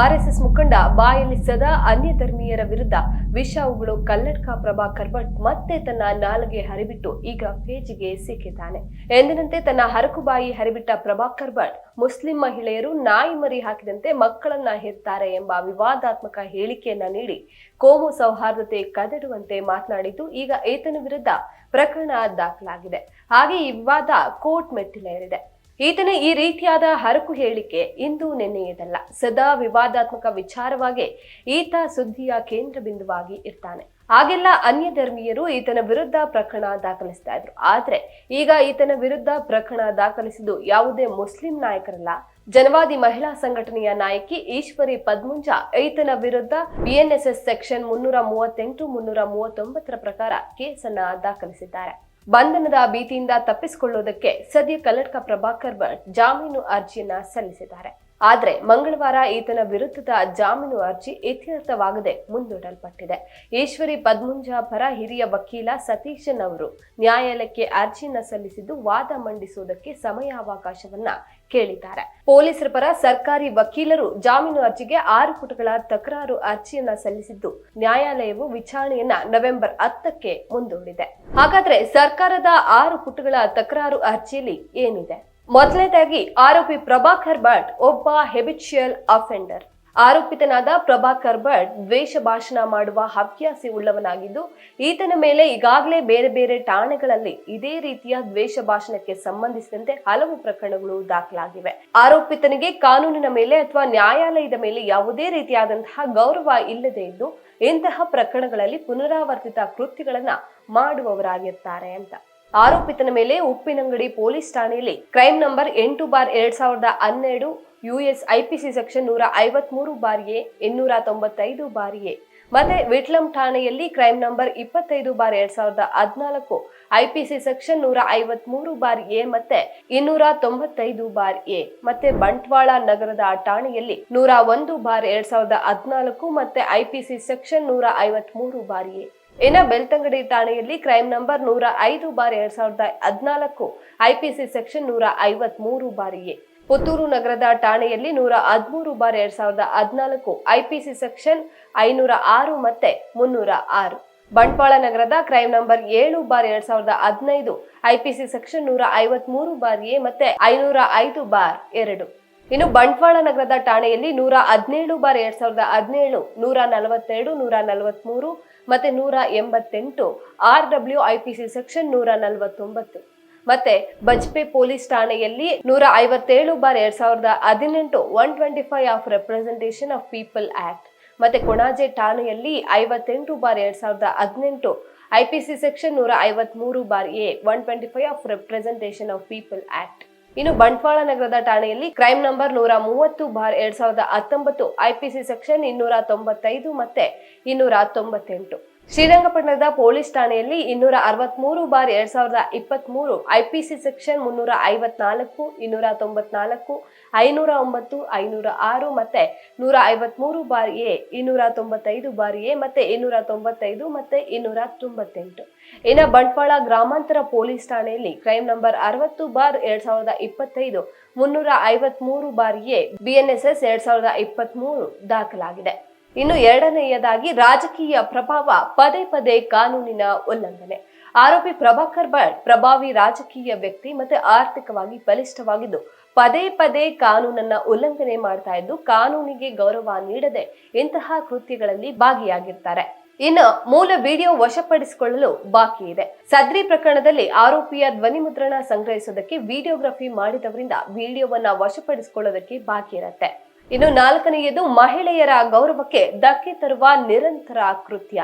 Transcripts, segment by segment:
RSS ಮುಖಂಡ ಬಾಯಲ್ಲಿ ಸದಾ ಅನ್ಯ ಧರ್ಮೀಯರ ವಿರುದ್ಧ ವಿಷ ಉಗುಳು ಕಲ್ಲಡ್ಕ ಪ್ರಭಾ ಭಟ್ ಮತ್ತೆ ತನ್ನ ನಾಲಿಗೆ ಹರಿಬಿಟ್ಟು ಈಗ ಪೇಜಿಗೆ ಸಿಕ್ಕಿದ್ದಾನೆ. ಎಂದಿನಂತೆ ತನ್ನ ಹರಕುಬಾಯಿ ಹರಿಬಿಟ್ಟ ಪ್ರಭಾ ಕರ್ಬಟ್ ಮುಸ್ಲಿಂ ಮಹಿಳೆಯರು ನಾಯಿ ಮರಿ ಹಾಕಿದಂತೆ ಮಕ್ಕಳನ್ನ ಹೆತ್ತಾರೆ ಎಂಬ ವಿವಾದಾತ್ಮಕ ಹೇಳಿಕೆಯನ್ನ ನೀಡಿ ಕೋಮು ಸೌಹಾರ್ದತೆ ಕದಡುವಂತೆ ಮಾತನಾಡಿದ್ದು ಈಗ ಈತನ ವಿರುದ್ಧ ಪ್ರಕರಣ ದಾಖಲಾಗಿದೆ. ಹಾಗೆ ಈ ವಿವಾದ ಕೋರ್ಟ್ ಮೆಟ್ಟಿಲೇರಿದೆ. ಈತನ ಈ ರೀತಿಯಾದ ಹರಕು ಹೇಳಿಕೆ ಇಂದು ನಿನ್ನೆಯದಲ್ಲ. ಸದಾ ವಿವಾದಾತ್ಮಕ ವಿಚಾರವಾಗಿ ಈತ ಸುದ್ದಿಯ ಕೇಂದ್ರ ಬಿಂದುವಾಗಿ ಇರ್ತಾನೆ. ಆಗೆಲ್ಲ ಅನ್ಯ ಧರ್ಮೀಯರು ಈತನ ವಿರುದ್ಧ ಪ್ರಕರಣ ದಾಖಲಿಸ್ತಾ ಇದ್ರು. ಆದ್ರೆ ಈಗ ಈತನ ವಿರುದ್ಧ ಪ್ರಕರಣ ದಾಖಲಿಸಿದ್ದು ಯಾವುದೇ ಮುಸ್ಲಿಂ ನಾಯಕರಲ್ಲ. ಜನವಾದಿ ಮಹಿಳಾ ಸಂಘಟನೆಯ ನಾಯಕಿ ಈಶ್ವರಿ ಪದ್ಮುಂಜ ಈತನ ವಿರುದ್ಧ ಬಿಎನ್ಎಸ್ಎಸ್ ಸೆಕ್ಷನ್ ಮುನ್ನೂರ ಮೂವತ್ತೆಂಟು ಮುನ್ನೂರ ಮೂವತ್ತೊಂಬತ್ತರ ಪ್ರಕಾರ ಕೇಸನ್ನ ದಾಖಲಿಸಿದ್ದಾರೆ. ಬಂಧನದ ಭೀತಿಯಿಂದ ತಪ್ಪಿಸಿಕೊಳ್ಳುವುದಕ್ಕೆ ಸದ್ಯ ಕಲ್ಲಡ್ಕ ಪ್ರಭಾಕರ್ ಭಟ್ ಜಾಮೀನು ಅರ್ಜಿಯನ್ನ ಸಲ್ಲಿಸಿದ್ದಾರೆ. ಆದ್ರೆ ಮಂಗಳವಾರ ಈತನ ವಿರುದ್ಧದ ಜಾಮೀನು ಅರ್ಜಿ ಇತ್ಯರ್ಥವಾಗದೆ ಮುಂದೂಡಲ್ಪಟ್ಟಿದೆ. ಈಶ್ವರಿ ಪದ್ಮುಂಜ ಪರ ಹಿರಿಯ ವಕೀಲ ಸತೀಶನ್ ಅವರು ನ್ಯಾಯಾಲಯಕ್ಕೆ ಅರ್ಜಿಯನ್ನು ಸಲ್ಲಿಸಿದ್ದು ವಾದ ಮಂಡಿಸುವುದಕ್ಕೆ ಸಮಯಾವಕಾಶವನ್ನ ಕೇಳಿದ್ದಾರೆ. ಪೊಲೀಸರ ಪರ ಸರ್ಕಾರಿ ವಕೀಲರು ಜಾಮೀನು ಅರ್ಜಿಗೆ ಆರು ಪುಟಗಳ ತಕರಾರು ಅರ್ಜಿಯನ್ನ ಸಲ್ಲಿಸಿದ್ದು ನ್ಯಾಯಾಲಯವು ವಿಚಾರಣೆಯನ್ನ ನವೆಂಬರ್ ಹತ್ತಕ್ಕೆ ಮುಂದೂಡಿದೆ. ಹಾಗಾದ್ರೆ ಸರ್ಕಾರದ ಆರು ಪುಟಗಳ ತಕರಾರು ಅರ್ಜಿಯಲ್ಲಿ ಏನಿದೆ? ಮೊದಲನೇದಾಗಿ ಆರೋಪಿ ಪ್ರಭಾಕರ್ ಭಟ್ ಒಬ್ಬ ಹೆಬಿಚುಯಲ್ ಅಫೆಂಡರ್ ಆರೋಪಿತನಾದ ಪ್ರಭಾಕರ್ ಭಟ್ ದ್ವೇಷ ಭಾಷಣ ಮಾಡುವ ಹವ್ಯಾಸಿ ಉಳ್ಳವನಾಗಿದ್ದು, ಈತನ ಮೇಲೆ ಈಗಾಗಲೇ ಬೇರೆ ಬೇರೆ ಠಾಣೆಗಳಲ್ಲಿ ಇದೇ ರೀತಿಯ ದ್ವೇಷ ಭಾಷಣಕ್ಕೆ ಸಂಬಂಧಿಸಿದಂತೆ ಹಲವು ಪ್ರಕರಣಗಳು ದಾಖಲಾಗಿವೆ. ಆರೋಪಿತನಿಗೆ ಕಾನೂನಿನ ಮೇಲೆ ಅಥವಾ ನ್ಯಾಯಾಲಯದ ಮೇಲೆ ಯಾವುದೇ ರೀತಿಯಾದಂತಹ ಗೌರವ ಇಲ್ಲದೆ ಇದ್ದು, ಇಂತಹ ಪ್ರಕರಣಗಳಲ್ಲಿ ಪುನರಾವರ್ತಿತ ಕೃತ್ಯಗಳನ್ನ ಮಾಡುವವರಾಗಿರ್ತಾರೆ ಅಂತ. ಆರೋಪಿತನ ಮೇಲೆ ಉಪ್ಪಿನಂಗಡಿ ಪೊಲೀಸ್ ಠಾಣೆಯಲ್ಲಿ ಕ್ರೈಮ್ ನಂಬರ್ ಎಂಟು ಬಾರ್ ಎರಡ್ ಸಾವಿರದ ಹನ್ನೆರಡು ಯುಎಸ್ ಐಪಿಸಿ ಸೆಕ್ಷನ್ ನೂರ ಐವತ್ಮೂರು ಬಾರಿಯೇ ಇನ್ನೂರ ತೊಂಬತ್ತೈದು ಬಾರಿಯೇ ಮತ್ತೆ ವಿಟ್ಲಂ ಠಾಣೆಯಲ್ಲಿ ಕ್ರೈಮ್ ನಂಬರ್ ಇಪ್ಪತ್ತೈದು ಬಾರ್ ಎರಡ್ ಸಾವಿರದ ಹದಿನಾಲ್ಕು ಐಪಿಸಿ ಸೆಕ್ಷನ್ ನೂರ ಐವತ್ಮೂರು ಬಾರ್ ಎ ಮತ್ತೆ ಇನ್ನೂರ ತೊಂಬತ್ತೈದು ಬಾರ್ ಎ ಮತ್ತೆ ಬಂಟ್ವಾಳ ನಗರದ ಠಾಣೆಯಲ್ಲಿ ನೂರ ಒಂದು ಬಾರ್ ಎರಡ್ ಸಾವಿರದ ಹದಿನಾಲ್ಕು ಮತ್ತೆ ಐಪಿಸಿ ಸೆಕ್ಷನ್ ನೂರ ಐವತ್ಮೂರು ಬಾರ್ ಎ ಇನ್ನ ಬೆಳ್ತಂಗಡಿ ಠಾಣೆಯಲ್ಲಿ ಕ್ರೈಮ್ ನಂಬರ್ ನೂರ ಐದು ಬಾರ್ ಎರಡ್ ಸಾವಿರದ ಹದಿನಾಲ್ಕು, ಐಪಿಸಿ ಸೆಕ್ಷನ್ ನೂರ ಐವತ್ ಮೂರು ಬಾರಿಗೆ. ಪುತ್ತೂರು ನಗರದ ಠಾಣೆಯಲ್ಲಿ ನೂರ ಹದಿಮೂರು ಬಾರ್ ಎರಡ್ ಸಾವಿರದ ಹದಿನಾಲ್ಕು, ಐಪಿಸಿ ಸೆಕ್ಷನ್ ಐನೂರ ಆರು ಮತ್ತೆ ಮುನ್ನೂರ ಆರು. ಬಂಟ್ವಾಳ ನಗರದ ಕ್ರೈಮ್ ನಂಬರ್ ಏಳು ಬಾರ್ ಎರಡ್ ಸಾವಿರದ ಹದಿನೈದು, ಐಪಿಸಿ ಸೆಕ್ಷನ್ ನೂರ ಐವತ್ ಮೂರು ಬಾರ್ ಎ ಮತ್ತೆ ಐನೂರ ಐದು ಬಾರ್ ಎರಡು. ಇನ್ನು ಬಂಟ್ವಾಳ ನಗರದ ಠಾಣೆಯಲ್ಲಿ ನೂರ ಹದಿನೇಳು ಬಾರ್ ಎರಡ್ ಸಾವಿರದ ಹದಿನೇಳು, ನೂರ ನಲವತ್ತೆರಡು, ನೂರ ನಲವತ್ಮೂರು ಮತ್ತೆ ನೂರ ಎಂಬತ್ತೆಂಟು, ಆರ್ ಡಬ್ಲ್ಯೂ ಸಿ ಸೆಕ್ಷನ್ ನೂರ ನಲವತ್ತೊಂಬತ್ತು. ಮತ್ತೆ ಬಜ್ಪೆ ಪೊಲೀಸ್ ಠಾಣೆಯಲ್ಲಿ ನೂರ ಐವತ್ತೇಳು ಬಾರ್ ಎರಡ್ ಸಾವಿರದ ಹದಿನೆಂಟು, one twenty five of representation of people act. ಮತ್ತೆ ಕೊಣಾಜೆ ಠಾಣೆಯಲ್ಲಿ ಐವತ್ತೆಂಟು ಬಾರ್ ಎರಡ್ ಸಾವಿರದ ಹದಿನೆಂಟು ಐಪಿಸಿ ಸೆಕ್ಷನ್ ನೂರ ಐವತ್ಮೂರು bar A, one twenty five of representation of people act. ಇನ್ನು ಬಂಟ್ವಾಳ ನಗರದ ಠಾಣೆಯಲ್ಲಿ ಕ್ರೈಮ್ ನಂಬರ್ ನೂರ ಮೂವತ್ತು ಬಾರ್ ಎರಡ್ ಸಾವಿರದ ಹತ್ತೊಂಬತ್ತು ಐಪಿಸಿ ಸೆಕ್ಷನ್ ಇನ್ನೂರ ತೊಂಬತ್ತೈದು ಮತ್ತೆ ಇನ್ನೂರ ತೊಂಬತ್ತೆಂಟು. ಶ್ರೀರಂಗಪಟ್ಟಣದ ಪೊಲೀಸ್ ಠಾಣೆಯಲ್ಲಿ ಇನ್ನೂರ ಅರವತ್ಮೂರು ಬಾರ್ ಎರಡ್ ಸಾವಿರದ ಇಪ್ಪತ್ಮೂರು ಐಪಿಸಿ ಸೆಕ್ಷನ್ ಮುನ್ನೂರ ಐವತ್ನಾಲ್ಕು, ಇನ್ನೂರ ತೊಂಬತ್ನಾಲ್ಕು, ಐನೂರ ಒಂಬತ್ತು, ಐನೂರ ಆರು ಮತ್ತೆ ನೂರ ಐವತ್ಮೂರು ಬಾರ್ ಎ, ಇನ್ನೂರ ತೊಂಬತ್ತೈದು ಬಾರ್ ಎ ಮತ್ತೆ ಇನ್ನೂರ ತೊಂಬತ್ತೈದು ಮತ್ತೆ ಇನ್ನೂರ ತೊಂಬತ್ತೆಂಟು. ಇನ್ನು ಬಂಟ್ವಾಳ ಗ್ರಾಮಾಂತರ ಪೊಲೀಸ್ ಠಾಣೆಯಲ್ಲಿ ಕ್ರೈಮ್ ನಂಬರ್ ಅರವತ್ತು ಬಾರ್ ಎರಡ್ ಸಾವಿರದ ಇಪ್ಪತ್ತೈದು, ಮುನ್ನೂರ ಐವತ್ಮೂರು ಬಾರ್ ಎ ಬಿಎನ್ಎಸ್ಎಸ್ ಎರಡ್ ಸಾವಿರದ ಇಪ್ಪತ್ಮೂರು ದಾಖಲಾಗಿದೆ. ಇನ್ನು ಎರಡನೆಯದಾಗಿ ರಾಜಕೀಯ ಪ್ರಭಾವ ಪದೇ ಪದೇ ಕಾನೂನಿನ ಉಲ್ಲಂಘನೆ. ಆರೋಪಿ ಪ್ರಭಾಕರ್ ಭಟ್ ಪ್ರಭಾವಿ ರಾಜಕೀಯ ವ್ಯಕ್ತಿ ಮತ್ತೆ ಆರ್ಥಿಕವಾಗಿ ಬಲಿಷ್ಠವಾಗಿದ್ದು, ಪದೇ ಪದೇ ಕಾನೂನನ್ನ ಉಲ್ಲಂಘನೆ ಮಾಡ್ತಾ ಇದ್ದು, ಕಾನೂನಿಗೆ ಗೌರವ ನೀಡದೆ ಇಂತಹ ಕೃತ್ಯಗಳಲ್ಲಿ ಭಾಗಿಯಾಗಿರ್ತಾರೆ. ಇನ್ನು ಮೂಲ ವಿಡಿಯೋ ವಶಪಡಿಸಿಕೊಳ್ಳಲು ಬಾಕಿ ಇದೆ. ಸದ್ರಿ ಪ್ರಕರಣದಲ್ಲಿ ಆರೋಪಿಯ ಧ್ವನಿ ಮುದ್ರಣ ಸಂಗ್ರಹಿಸೋದಕ್ಕೆ ವಿಡಿಯೋಗ್ರಫಿ ಮಾಡಿದವರಿಂದ ವಿಡಿಯೋವನ್ನ ವಶಪಡಿಸಿಕೊಳ್ಳೋದಕ್ಕೆ ಬಾಕಿ ಇರತ್ತೆ. ಇನ್ನು ನಾಲ್ಕನೆಯದು ಮಹಿಳೆಯರ ಗೌರವಕ್ಕೆ ಧಕ್ಕೆ ತರುವ ನಿರಂತರ ಕೃತ್ಯ.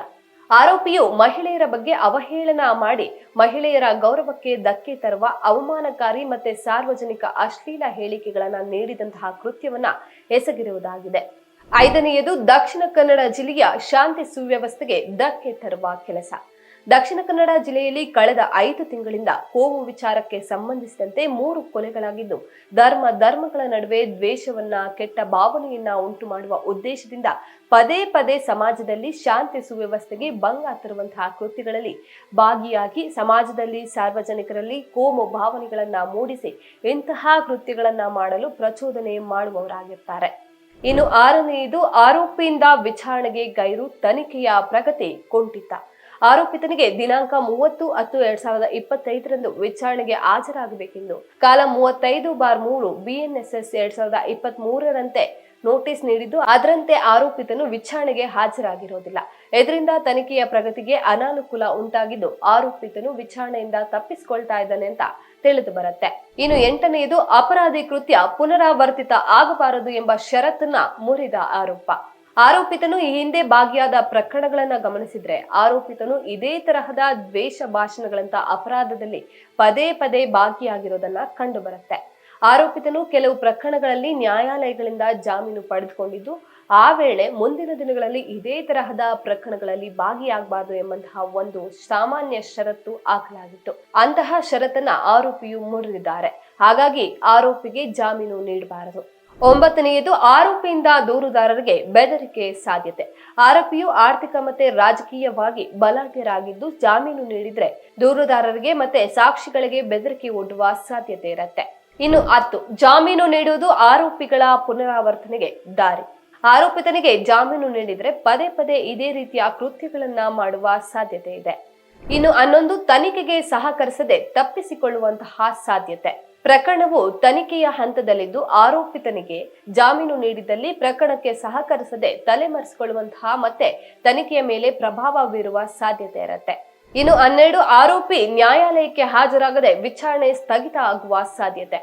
ಆರೋಪಿಯು ಮಹಿಳೆಯರ ಬಗ್ಗೆ ಅವಹೇಳನ ಮಾಡಿ ಮಹಿಳೆಯರ ಗೌರವಕ್ಕೆ ಧಕ್ಕೆ ತರುವ ಅವಮಾನಕಾರಿ ಮತ್ತೆ ಸಾರ್ವಜನಿಕ ಅಶ್ಲೀಲ ಹೇಳಿಕೆಗಳನ್ನ ನೀಡಿದಂತಹ ಕೃತ್ಯವನ್ನ ಎಸಗಿರುವುದಾಗಿದೆ. ಐದನೆಯದು ದಕ್ಷಿಣ ಕನ್ನಡ ಜಿಲ್ಲೆಯ ಶಾಂತಿ ಸುವ್ಯವಸ್ಥೆಗೆ ಧಕ್ಕೆ ತರುವ ಕೆಲಸ. ದಕ್ಷಿಣ ಕನ್ನಡ ಜಿಲ್ಲೆಯಲ್ಲಿ ಕಳೆದ ಐದು ತಿಂಗಳಿಂದ ಕೋಮು ವಿಚಾರಕ್ಕೆ ಸಂಬಂಧಿಸಿದಂತೆ ಮೂರು ಕೊಲೆಗಳಾಗಿದ್ದು, ಧರ್ಮ ಧರ್ಮಗಳ ನಡುವೆ ದ್ವೇಷವನ್ನ, ಕೆಟ್ಟ ಭಾವನೆಯನ್ನ ಉಂಟು ಮಾಡುವ ಉದ್ದೇಶದಿಂದ ಪದೇ ಪದೇ ಸಮಾಜದಲ್ಲಿ ಶಾಂತಿ ಸುವ್ಯವಸ್ಥೆಗೆ ಭಂಗ ತರುವಂತಹ ಕೃತ್ಯಗಳಲ್ಲಿ ಭಾಗಿಯಾಗಿ ಸಮಾಜದಲ್ಲಿ ಸಾರ್ವಜನಿಕರಲ್ಲಿ ಕೋಮು ಭಾವನೆಗಳನ್ನ ಮೂಡಿಸಿ ಇಂತಹ ಕೃತ್ಯಗಳನ್ನ ಮಾಡಲು ಪ್ರಚೋದನೆ ಮಾಡುವವರಾಗಿರ್ತಾರೆ. ಇನ್ನು ಆರನೆಯದು, ಆರೋಪಿಯಿಂದ ವಿಚಾರಣೆಗೆ ಗೈರು ತನಿಖೆಯ ಪ್ರಗತಿ ಕುಂಠಿತ ಆರೋಪಿತನಿಗೆ ದಿನಾಂಕ ಮೂವತ್ತು ಹತ್ತು ಎರಡ್ ಸಾವಿರದ ಇಪ್ಪತ್ತೈದರಂದು ವಿಚಾರಣೆಗೆ ಹಾಜರಾಗಬೇಕೆಂದು. ಕಾಲ ಮೂವತ್ತೈದು ಬಾರ್ ಮೂರು ಬಿಎನ್ಎಸ್ಎಸ್ ಎರಡ್ ಸಾವಿರದ ಇಪ್ಪತ್ತ್ ಮೂರರಂತೆ ನೋಟಿಸ್ ನೀಡಿದ್ದು, ಅದರಂತೆ ಆರೋಪಿತನು ವಿಚಾರಣೆಗೆ ಹಾಜರಾಗಿರೋದಿಲ್ಲ. ಇದರಿಂದ ತನಿಖೆಯ ಪ್ರಗತಿಗೆ ಅನಾನುಕೂಲ ಉಂಟಾಗಿದ್ದು, ಆರೋಪಿತನು ವಿಚಾರಣೆಯಿಂದ ತಪ್ಪಿಸಿಕೊಳ್ತಾ ಇದ್ದಾನೆ ಅಂತ ತಿಳಿದು ಬರುತ್ತೆ. ಇನ್ನು ಎಂಟನೆಯದು, ಅಪರಾಧಿ ಕೃತ್ಯ ಪುನರಾವರ್ತಿತ ಆಗಬಾರದು ಎಂಬ ಷರತ್ತನ್ನ ಮುರಿದ ಆರೋಪ. ಆರೋಪಿತನು ಈ ಹಿಂದೆ ಭಾಗಿಯಾದ ಪ್ರಕರಣಗಳನ್ನ ಗಮನಿಸಿದ್ರೆ ಆರೋಪಿತನು ಇದೇ ತರಹದ ದ್ವೇಷ ಭಾಷಣಗಳಂತ ಅಪರಾಧದಲ್ಲಿ ಪದೇ ಪದೇ ಭಾಗಿಯಾಗಿರೋದನ್ನ ಕಂಡು ಬರುತ್ತೆ ಆರೋಪಿತನು ಕೆಲವು ಪ್ರಕರಣಗಳಲ್ಲಿ ನ್ಯಾಯಾಲಯಗಳಿಂದ ಜಾಮೀನು ಪಡೆದುಕೊಂಡಿದ್ದು, ಆ ವೇಳೆ ಮುಂದಿನ ದಿನಗಳಲ್ಲಿ ಇದೇ ತರಹದ ಪ್ರಕರಣಗಳಲ್ಲಿ ಭಾಗಿಯಾಗಬಾರದು ಎಂಬಂತಹ ಒಂದು ಸಾಮಾನ್ಯ ಷರತ್ತು ಹಾಕಲಾಗಿತ್ತು. ಅಂತಹ ಷರತ್ತನ್ನ ಆರೋಪಿಯು ಮುರಿದಿದ್ದಾರೆ. ಹಾಗಾಗಿ ಆರೋಪಿಗೆ ಜಾಮೀನು ನೀಡಬಾರದು. ಒಂಬತ್ತನೆಯದು ಆರೋಪಿಯಿಂದ ದೂರುದಾರರಿಗೆ ಬೆದರಿಕೆ ಸಾಧ್ಯತೆ. ಆರೋಪಿಯು ಆರ್ಥಿಕ ಮತ್ತೆ ರಾಜಕೀಯವಾಗಿ ಬಲಾಢ್ಯರಾಗಿದ್ದು ಜಾಮೀನು ನೀಡಿದ್ರೆ ದೂರುದಾರರಿಗೆ ಮತ್ತೆ ಸಾಕ್ಷಿಗಳಿಗೆ ಬೆದರಿಕೆ ಒಡ್ಡುವ ಸಾಧ್ಯತೆ ಇರುತ್ತೆ. ಇನ್ನು ಹತ್ತು, ಜಾಮೀನು ನೀಡುವುದು ಆರೋಪಿಗಳ ಪುನರಾವರ್ತನೆಗೆ ದಾರಿ. ಆರೋಪಿತನಿಗೆ ಜಾಮೀನು ನೀಡಿದ್ರೆ ಪದೇ ಪದೇ ಇದೇ ರೀತಿಯ ಕೃತ್ಯಗಳನ್ನ ಮಾಡುವ ಸಾಧ್ಯತೆ ಇದೆ. ಇನ್ನು ಹನ್ನೊಂದು, ತನಿಖೆಗೆ ಸಹಕರಿಸದೆ ತಪ್ಪಿಸಿಕೊಳ್ಳುವಂತಹ ಸಾಧ್ಯತೆ. ಪ್ರಕರಣವು ತನಿಖೆಯ ಹಂತದಲ್ಲಿದ್ದು ಆರೋಪಿತನಿಗೆ ಜಾಮೀನು ನೀಡಿದಲ್ಲಿ ಪ್ರಕರಣಕ್ಕೆ ಸಹಕರಿಸದೆ ತಲೆಮರೆಸಿಕೊಳ್ಳುವಂತಹ ಮತ್ತೆ ತನಿಖೆಯ ಮೇಲೆ ಪ್ರಭಾವ ಬೀರುವ ಸಾಧ್ಯತೆ ಇರುತ್ತೆ. ಇನ್ನು ಹನ್ನೆರಡು ಆರೋಪಿ ನ್ಯಾಯಾಲಯಕ್ಕೆ ಹಾಜರಾಗದೆ ವಿಚಾರಣೆ ಸ್ಥಗಿತ ಆಗುವ ಸಾಧ್ಯತೆ.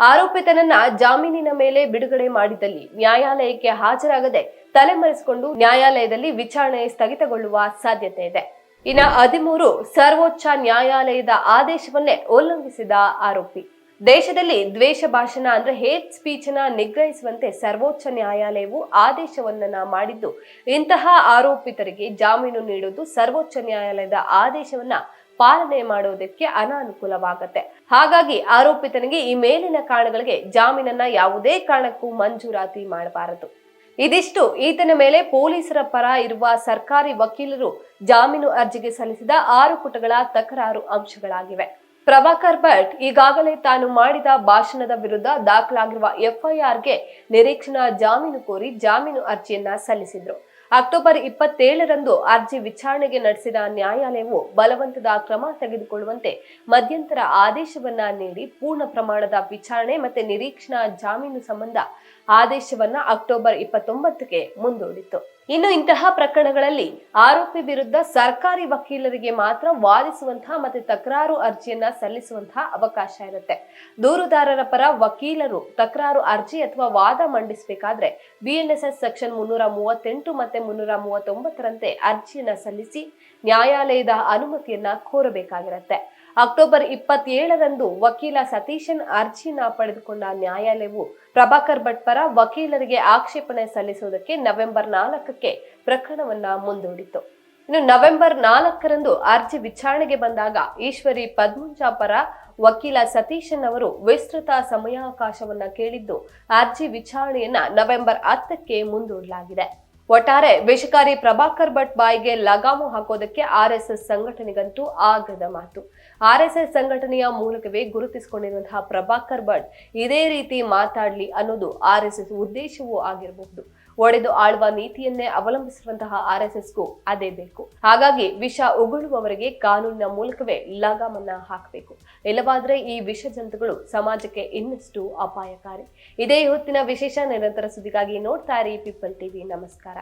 ಆರೋಪಿತನನ್ನ ಜಾಮೀನಿನ ಮೇಲೆ ಬಿಡುಗಡೆ ಮಾಡಿದಲ್ಲಿ ನ್ಯಾಯಾಲಯಕ್ಕೆ ಹಾಜರಾಗದೆ ತಲೆಮರೆಸಿಕೊಂಡು ನ್ಯಾಯಾಲಯದಲ್ಲಿ ವಿಚಾರಣೆ ಸ್ಥಗಿತಗೊಳ್ಳುವ ಸಾಧ್ಯತೆ ಇದೆ. ಇನ್ನು ಹದಿಮೂರು ಸರ್ವೋಚ್ಚ ನ್ಯಾಯಾಲಯದ ಆದೇಶವನ್ನೇ ಉಲ್ಲಂಘಿಸಿದ ಆರೋಪಿ. ದೇಶದಲ್ಲಿ ದ್ವೇಷ ಭಾಷಣ ಅಂದ್ರೆ ಹೇಟ್ ಸ್ಪೀಚ್ನ ನಿಗ್ರಹಿಸುವಂತೆ ಸರ್ವೋಚ್ಚ ನ್ಯಾಯಾಲಯವು ಆದೇಶವನ್ನ ಮಾಡಿದ್ದು. ಇಂತಹ ಆರೋಪಿತರಿಗೆ ಜಾಮೀನು ನೀಡುವುದು ಸರ್ವೋಚ್ಚ ನ್ಯಾಯಾಲಯದ ಆದೇಶವನ್ನ ಪಾಲನೆ ಮಾಡುವುದಕ್ಕೆ ಅನಾನುಕೂಲವಾಗತ್ತೆ. ಹಾಗಾಗಿ ಆರೋಪಿತನಿಗೆ ಈ ಮೇಲಿನ ಕಾರಣಗಳಿಗೆ ಜಾಮೀನನ್ನ ಯಾವುದೇ ಕಾರಣಕ್ಕೂ ಮಂಜೂರಾತಿ ಮಾಡಬಾರದು. ಇದಿಷ್ಟು. ಈತನ ಮೇಲೆ ಪೊಲೀಸರ ಪರ ಇರುವ ಸರ್ಕಾರಿ ವಕೀಲರು ಜಾಮೀನು ಅರ್ಜಿಗೆ ಸಲ್ಲಿಸಿದ ಆರು ಪುಟಗಳ ತಕರಾರು ಅಂಶಗಳಾಗಿವೆ. ಪ್ರಭಾಕರ್ ಭಟ್ ಈಗಾಗಲೇ ತಾನು ಮಾಡಿದ ಭಾಷಣದ ವಿರುದ್ಧ ದಾಖಲಾಗಿರುವ ಎಫ್ಐಆರ್ಗೆ ನಿರೀಕ್ಷಣಾ ಜಾಮೀನು ಕೋರಿ ಜಾಮೀನು ಅರ್ಜಿಯನ್ನ ಸಲ್ಲಿಸಿದ್ರು. ಅಕ್ಟೋಬರ್ ಇಪ್ಪತ್ತೇಳರಂದು ಅರ್ಜಿ ವಿಚಾರಣೆಗೆ ನಡೆಸಿದ ನ್ಯಾಯಾಲಯವು ಬಲವಂತದ ಕ್ರಮ ತೆಗೆದುಕೊಳ್ಳುವಂತೆ ಮಧ್ಯಂತರ ಆದೇಶವನ್ನ ನೀಡಿ ಪೂರ್ಣ ಪ್ರಮಾಣದ ವಿಚಾರಣೆ ಮತ್ತೆ ನಿರೀಕ್ಷಣಾ ಜಾಮೀನು ಸಂಬಂಧ ಆದೇಶವನ್ನ ಅಕ್ಟೋಬರ್ ಇಪ್ಪತ್ತೊಂಬತ್ತಕ್ಕೆ ಮುಂದೂಡಿತು ಇನ್ನು ಇಂತಹ ಪ್ರಕರಣಗಳಲ್ಲಿ ಆರೋಪಿ ವಿರುದ್ಧ ಸರ್ಕಾರಿ ವಕೀಲರಿಗೆ ಮಾತ್ರ ವಾದಿಸುವಂತಹ ಮತ್ತೆ ತಕರಾರು ಅರ್ಜಿಯನ್ನ ಸಲ್ಲಿಸುವಂತಹ ಅವಕಾಶ ಇರುತ್ತೆ. ದೂರುದಾರರ ಪರ ವಕೀಲರು ತಕರಾರು ಅರ್ಜಿ ಅಥವಾ ವಾದ ಮಂಡಿಸಬೇಕಾದ್ರೆ ಬಿಎನ್ಎಸ್ಎಸ್ ಸೆಕ್ಷನ್ ಮುನ್ನೂರ ಮೂವತ್ತೆಂಟು ಮತ್ತೆ ಮುನ್ನೂರ ಮೂವತ್ತೊಂಬತ್ತರಂತೆ ಅರ್ಜಿಯನ್ನ ಸಲ್ಲಿಸಿ ನ್ಯಾಯಾಲಯದ ಅನುಮತಿಯನ್ನ ಕೋರಬೇಕಾಗಿರುತ್ತೆ. ಅಕ್ಟೋಬರ್ ಇಪ್ಪತ್ತೇಳರಂದು ವಕೀಲ ಸತೀಶನ್ ಅರ್ಜಿನ ಪಡೆದುಕೊಂಡ ನ್ಯಾಯಾಲಯವು ಪ್ರಭಾಕರ್ ಭಟ್ ಪರ ವಕೀಲರಿಗೆ ಆಕ್ಷೇಪಣೆ ಸಲ್ಲಿಸುವುದಕ್ಕೆ ನವೆಂಬರ್ ನಾಲ್ಕಕ್ಕೆ ಪ್ರಕರಣವನ್ನ ಮುಂದೂಡಿತು ಇನ್ನು ನವೆಂಬರ್ ನಾಲ್ಕರಂದು ಅರ್ಜಿ ವಿಚಾರಣೆಗೆ ಬಂದಾಗ ಈಶ್ವರಿ ಪದ್ಮುಂಜ ಪರ ವಕೀಲ ಸತೀಶನ್ ಅವರು ವಿಸ್ತೃತ ಸಮಯಾವಕಾಶವನ್ನ ಕೇಳಿದ್ದು ಅರ್ಜಿ ವಿಚಾರಣೆಯನ್ನ ನವೆಂಬರ್ ಹತ್ತಕ್ಕೆ ಮುಂದೂಡಲಾಗಿದೆ. ಒಟ್ಟಾರೆ ವಿಷಕಾರಿ ಪ್ರಭಾಕರ್ ಭಟ್ ಬಾಯಿಗೆ ಲಗಾಮು ಹಾಕೋದಕ್ಕೆ ಆರ್ಎಸ್ಎಸ್ ಸಂಘಟನೆಗಂತೂ ಆಗದ ಮಾತು. ಆರ್ಎಸ್ಎಸ್ ಸಂಘಟನೆಯ ಮೂಲಕವೇ ಗುರುತಿಸಿಕೊಂಡಿರುವಂತಹ ಪ್ರಭಾಕರ್ ಭಟ್ ಇದೇ ರೀತಿ ಮಾತಾಡಲಿ ಅನ್ನೋದು ಆರ್ಎಸ್ಎಸ್ ಉದ್ದೇಶವೂ ಆಗಿರಬಹುದು. ಒಡೆದು ಆಳುವ ನೀತಿಯನ್ನೇ ಅವಲಂಬಿಸಿರುವಂತಹ ಆರ್ಎಸ್ಎಸ್ಗೂ ಅದೇ ಬೇಕು. ಹಾಗಾಗಿ ವಿಷ ಉಗುಳುವವರಿಗೆ ಕಾನೂನಿನ ಮೂಲಕವೇ ಲಗಾಮನ್ನ ಹಾಕಬೇಕು. ಇಲ್ಲವಾದ್ರೆ ಈ ವಿಷ ಜಂತುಗಳು ಸಮಾಜಕ್ಕೆ ಇನ್ನಷ್ಟು ಅಪಾಯಕಾರಿ. ಇದೇ ಹೊತ್ತಿನ ವಿಶೇಷ ನಿರಂತರ ಸುದ್ದಿಗಾಗಿ ನೋಡ್ತಾ ಇರಿ ಪೀಪಲ್ ಟಿವಿ ನಮಸ್ಕಾರ.